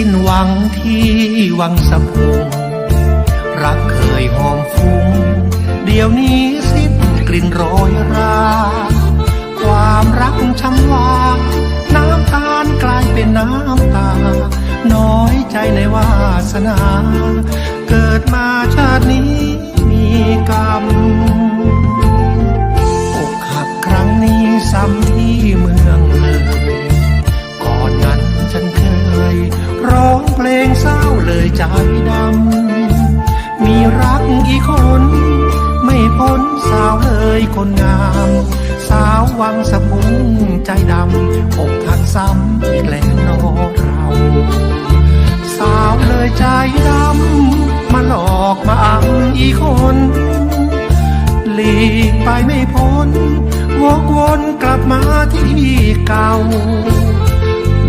ิ้นหวังที่วังสะพุง รักเคยหอมฟุ้ง เดี๋ยวนี้สิ้นกลิ่นโรยรา ความรักช้ำวาน้ำตาลกลายเป็นน้ำตา น้อยใจในวาสนา เกิดมาชาตินี้มีกรรม ยใจดำ มีรักกี่คน ไม่พ้นสาวเลยคนงาม สาววังสะพุงใจดำอกหักซ้ำอีกแล้วเนอเรา สาวเลยใจดำ มาหลอกมาอังอีกคนหลีกไปไม่พ้น วกวนกลับมาที่เก่า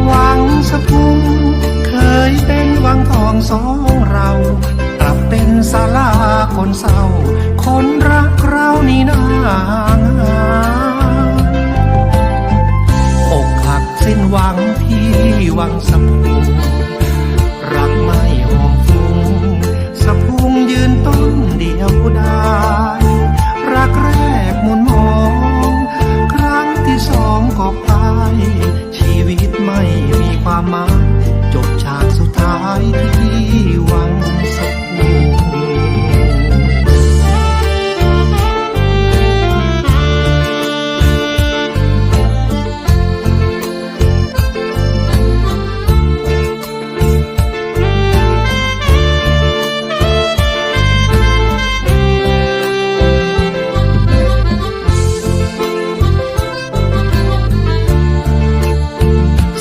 วังสะพุง วงทองสองเรากลับเป็นศาลาคนเศร้า คนรักเรานี่นางอกหักสิ้นหวังพี่หวังสะพุงรักไม่หอมฟุ้งสะพุงยืนต้นเดียวได้รักแรกมนมอง ครั้งที่สองก็ไปชีวิตไม่มีความหมาย สุดท้ายที่วังสะพุง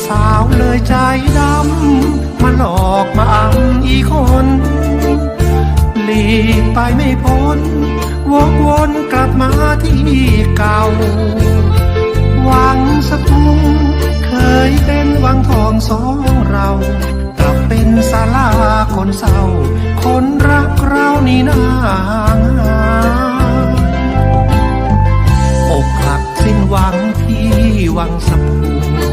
สาวเลยใจดำ มาหลอกมาอังอีคนหลีกไปไม่พ้น วกวนกลับมาที่เก่า หวังสะพุงเคยเป็นวังทองสองเรา กลับเป็นศาลาคนเศร้า คนรักเรานี่นางอกหักสิ้นหวังที่วังสะพุง